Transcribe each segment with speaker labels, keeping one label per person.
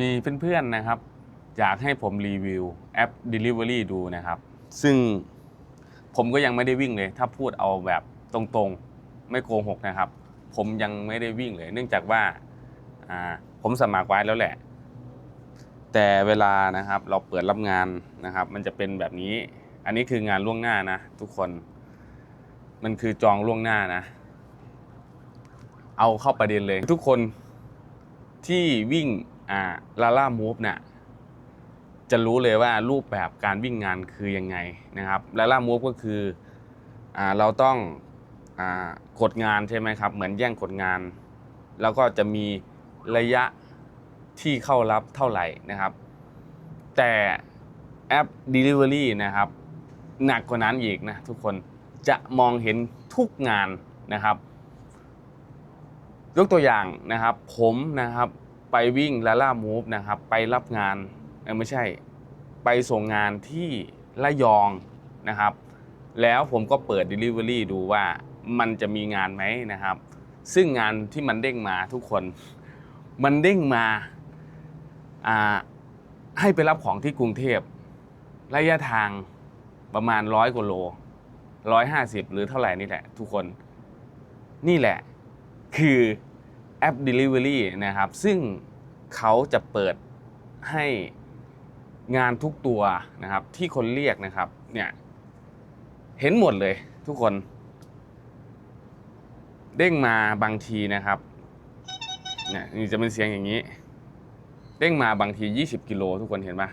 Speaker 1: มีเพื่อนๆนะครับ อยากให้ผมรีวิวแอป Delivery ดูนะครับ ซึ่งผมก็ยังไม่ได้วิ่งเลย ถ้าพูดเอาแบบตรงๆไม่โกหกนะครับ ผมยังไม่ได้วิ่งเลย เนื่องจากว่าผมสมัครไว้แล้วแหละ แต่เวลานะครับเราเปิดรับงานนะครับ มันจะเป็นแบบนี้ อันนี้คืองานล่วงหน้านะ ทุกคน มันคือจองล่วงหน้านะ เอาเข้าประเด็นเลย ทุกคนที่วิ่ง อ่าลาล่ามูฟเนี่ยจะรู้เลยว่ารูปแบบการวิ่งงานคือยังไงนะครับลาล่ามูฟก็คืออ่าเราต้องอ่ากดงานใช่ไหมครับ เหมือนแย่งกดงาน แล้วก็จะมีระยะที่เข้ารับเท่าไหร่นะครับ แต่แอป Delivery นะครับ หนักกว่านั้นอีกนะทุกคนจะมองเห็นทุกงานนะครับ ยกตัวอย่างนะครับ ผมนะครับ ไปวิ่งลาล่ามูฟนะครับ ไปรับงานไม่ใช่ ไปส่งงานที่ระยองนะครับ แล้วผมก็เปิด Delivery ดูว่ามันจะมีงานไหมนะครับ ซึ่งงานที่มันเด้งมาทุกคน มันเด้งมาอ่าให้ไปรับของที่กรุงเทพระยะทางประมาณร้อยกว่าโลร้อยห้าสิบหรือเท่าไหร่นี่แหละ ทุกคน นี่แหละ คือ แอป Delivery นะครับ ซึ่งเขาจะเปิดให้งานทุกตัวนะครับ ที่คนเรียกนะครับเนี่ยเห็นหมดเลยทุกคน เด้งมาบางทีนะครับเนี่ยนี่จะเป็นเสียงอย่างนี้ เด้งมาบางที 20 กิโลทุกคนเห็นปะ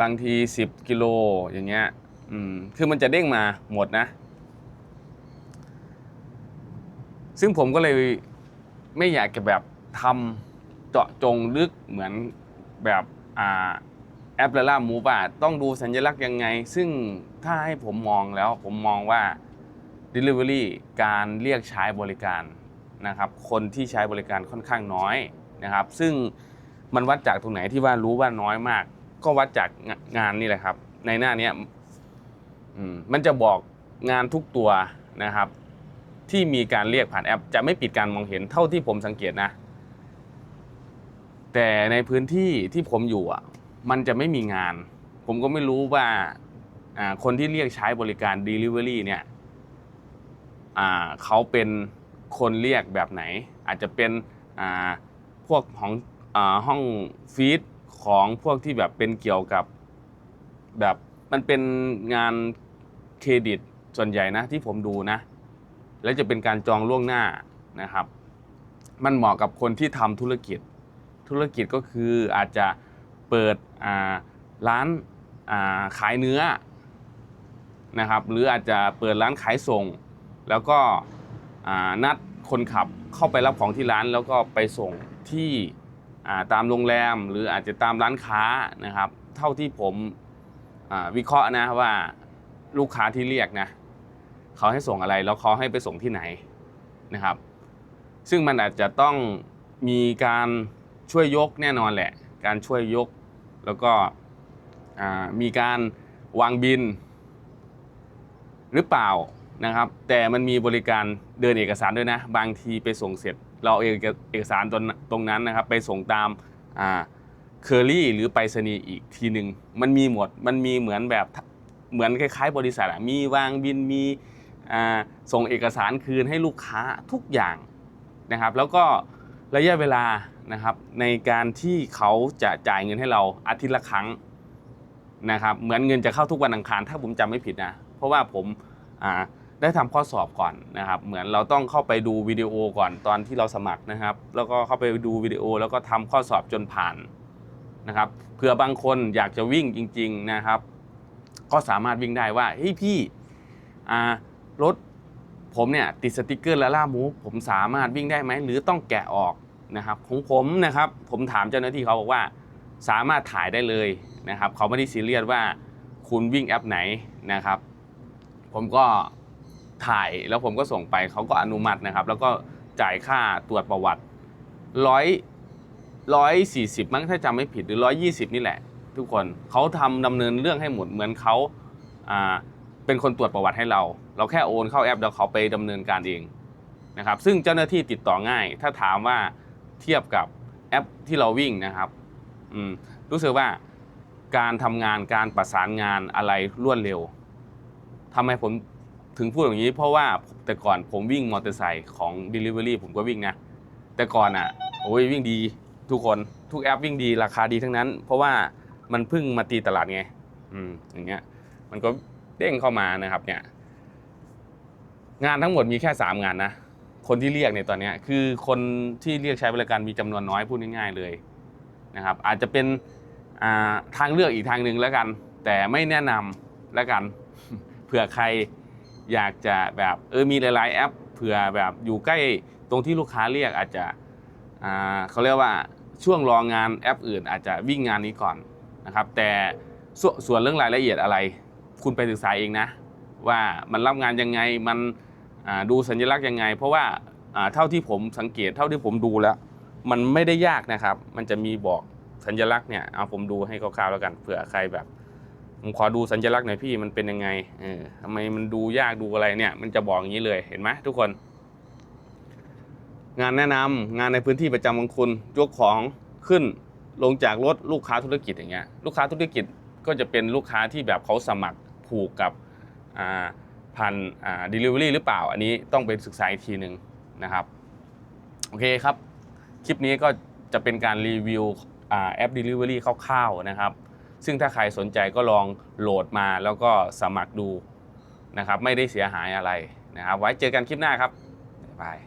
Speaker 1: บางที 10 กิโลอย่างเงี้ยอืมคือมันจะเด้งมาหมดนะ ซึ่งผมก็เลยไม่อยากจะแบบทำเจาะจงลึกเหมือนแบบอแอปลาล่ามูฟอะต้องดูสัญลักษณ์ยังไง ซึ่งถ้าให้ผมมองแล้วผมมองว่า Delivery การเรียกใช้บริการนะครับ คนที่ใช้บริการค่อนข้างน้อยนะครับ ซึ่งมันวัดจากตรงไหนที่ว่ารู้ว่าน้อยมาก ก็วัดจากงานนี่แหละครับ ในหน้านี้มันจะบอกงานทุกตัวนะครับ ที่มีการเรียกผ่านแอป จะไม่ปิดการมองเห็นเท่าที่ผมสังเกตนะ แต่ในพื้นที่ที่ผมอยู่อะมันจะไม่มีงาน ผมก็ไม่รู้ว่าคนที่เรียกใช้บริการ Delivery เนี่ยเขาเป็นคนเรียกแบบไหน อาจจะเป็นพวกของอห้องฟีดของพวกที่แบบเป็นเกี่ยวกับแบบมันเป็นงานเครดิตส่วนใหญ่นะที่ผมดูนะ แล้วจะเป็นการจองล่วงหน้านะครับ มันเหมาะกับคนที่ทำธุรกิจ ธุรกิจก็คืออาจจะเปิดร้านาขายเนื้อนะครับ หรืออาจจะเปิดร้านขายส่ง แล้วก็นัดคนขับเข้าไปรับของที่ร้านแล้วก็ไปส่งที่าตามโรงแรมหรืออาจจะตามร้านค้านะครับ เท่าที่ผมวิเคราะห์นะว่าลูกค้าที่เรียกนะ เขาให้ส่งอะไรแล้วเขาให้ไปส่งที่ไหนนะครับ ซึ่งมันอาจจะต้องมีการช่วยยกแน่นอนแหละ การช่วยยกแล้วก็มีการวางบิน หรือเปล่านะครับ แต่มันมีบริการเดินเอกสารด้วยนะ บางทีไปส่งเสร็จ เราเอาเอกเอกสารตรงตรงนั้นนะครับ ไปส่งตามเคอรี่หรือไปรษณีย์อีกทีหนึ่งมันมีหมดมันมีเหมือนแบบเหมือนคล้ายๆ บริษัทอะมีวางบินมี ส่งเอกสารคืนให้ลูกค้าทุกอย่างนะครับ แล้วก็ระยะเวลานะครับในการที่เขาจะจ่ายเงินให้เราอาทิตย์ละครั้งนะครับเหมือนเงินจะเข้าทุกวันอังคารถ้าผมจำไม่ผิดนะ เพราะว่าผมาได้ทำข้อสอบก่อนนะครับ เหมือนเราต้องเข้าไปดูวิดีโอก่อนตอนที่เราสมัครนะครับ แล้วก็เข้าไปดูวิดีโอแล้วก็ทำข้อสอบจนผ่านนะครับเผื่อบางคนอยากจะวิ่งจริง ๆนะครับ ก็สามารถวิ่งได้ว่าเฮ้ยพี่อ่า รถผมเนี่ยติดสติกเกอร์และล่ามูฟผมสามารถวิ่งได้ไหม หรือต้องแกะออกนะครับของผมนะครับ ผมถามเจ้าหน้าที่เขาบอกว่า สามารถถ่ายได้เลยนะครับ เขาไม่ได้ซีเรียสว่าคุณวิ่งแอปไหนนะครับ ผมก็ถ่ายแล้วผมก็ส่งไปเขาก็อนุมัตินะครับ แล้วก็จ่ายค่าตรวจประวัติร้อยร้อยสี่สิบมั้งถ้าจำไม่ผิดหรือร้อยยี่สิบนี่แหละ ทุกคนเขาทำดำเนินเรื่องให้หมดเหมือนเขาอ่า เป็นคนตรวจประวัติให้เรา เราแค่โอนเข้าแอปแล้วเขาไปดำเนินการเองนะครับ ซึ่งเจ้าหน้าที่ติดต่อง่าย ถ้าถามว่าเทียบกับแอปที่เราวิ่งนะครับอืมรู้สึกว่าการทำงานการประสานงานอะไรรวดเร็วทำไมผมถึงพูดอย่างนี้ เพราะว่าแต่ก่อนผมวิ่งมอเตอร์ไซค์ของ Delivery ผมก็วิ่งนะ แต่ก่อนอะโอ้ยวิ่งดีทุกคนทุกแอปวิ่งดีราคาดีทั้งนั้น เพราะว่ามันเพิ่งมาตีตลาดไง อืมอย่างเงี้ย มันก็ เด้งเข้ามานะครับเนี่ยงานทั้งหมดมีแค่สามงานนะ คนที่เรียกในตอนนี้คือคนที่เรียกใช้บริการมีจำนวนน้อยพูดง่ายๆเลยนะครับอาจจะเป็นาทางเลือกอีกทางหนึ่งแล้วกัน แต่ไม่แนะนำแล้วกันเผื่อใครอยากจะแบบเออมีหลายๆแอปเผื่อแบบอยู่ใกล้ตรงที่ลูกค้าเรียกอาจจะเขาเรียกว่าช่วงรองงานแอปอื่นอาจจะวิ่งงานนี้ก่อนนะครับแต่ส่วนเรื่องรายละเอียดอะไร คุณไปศึกษาเองนะ ว่ามันรับงานยังไงมันดูสัญลักษณ์ยังไง เพราะว่าเท่าที่ผมสังเกตเท่าที่ผมดูแล้ว มันไม่ได้ยากนะครับ มันจะมีบอกสัญลักษณ์เนี่ยเอาผมดูให้คร่าวๆแล้วกันเผื่อใครแบบผมขอดูสัญลักษณ์หน่อยพี่มันเป็นยังไงเออทำไมมันดูยากดูอะไรเนี่ย มันจะบอกอย่างนี้เลยเห็นไหมทุกคน งานแนะนำงานในพื้นที่ประจำของคุณยกของขึ้นลงจากรถลูกค้าธุรกิจอย่างเงี้ยลูกค้าธุรกิจก็จะเป็นลูกค้าที่แบบเขาสมัคร ผูกกับอ่าผ่านอ่า delivery หรือเปล่า อันนี้ต้องไปศึกษาอีกทีหนึ่งนะครับ โอเคครับ คลิปนี้ก็จะเป็นการรีวิวอแอป Delivery คร่าวๆนะครับ ซึ่งถ้าใครสนใจก็ลองโหลดมาแล้วก็สมัครดูนะครับ ไม่ได้เสียหายอะไรนะครับ ไว้เจอกันคลิปหน้าครับ บ๊ายบาย